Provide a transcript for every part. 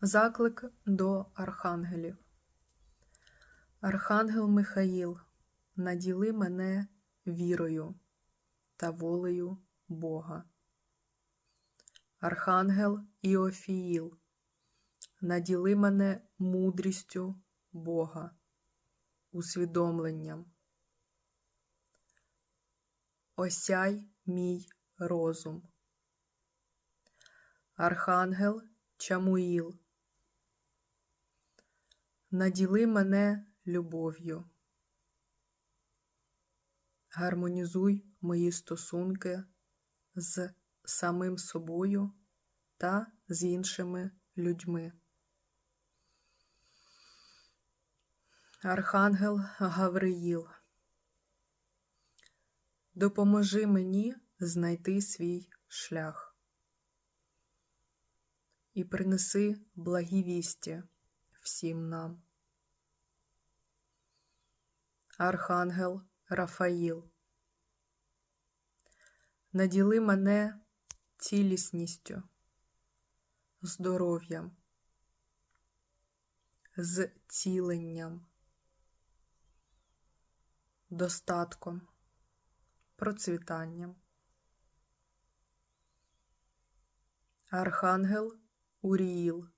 Заклик до архангелів. Архангел Михаїл, наділи мене вірою та волею Бога. Архангел Іофіїл, наділи мене мудрістю Бога, усвідомленням. Осяй мій розум. Архангел Чамуїл, наділи мене любов'ю. Гармонізуй мої стосунки з самим собою та з іншими людьми. Архангел Гавриїл, допоможи мені знайти свій шлях і принеси благі вісті всім нам. Архангел Рафаїл, наділи мене цілісністю, здоров'ям, зціленням, достатком, процвітанням. Архангел Уріїл.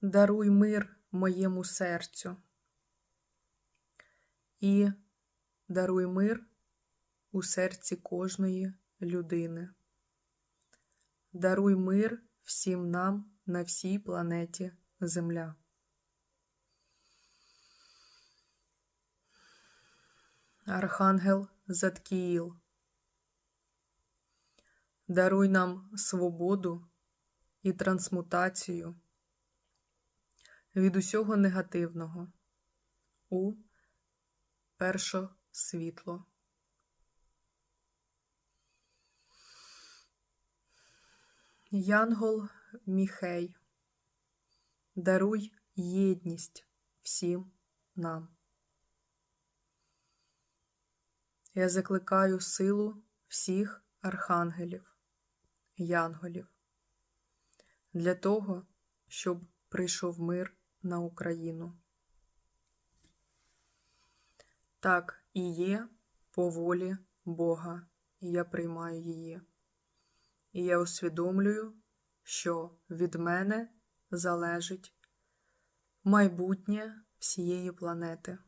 Даруй мир моєму серцю і даруй мир у серці кожної людини. Даруй мир всім нам на всій планеті Земля. Архангел Заткіїл. Даруй нам свободу і трансмутацію від усього негативного у перше світло. Янгол Міхей, даруй єдність всім нам. Я закликаю силу всіх архангелів, янголів для того, щоб прийшов мир на Україну. Так і є по волі Бога, і я приймаю її. І я усвідомлюю, що від мене залежить майбутнє всієї планети.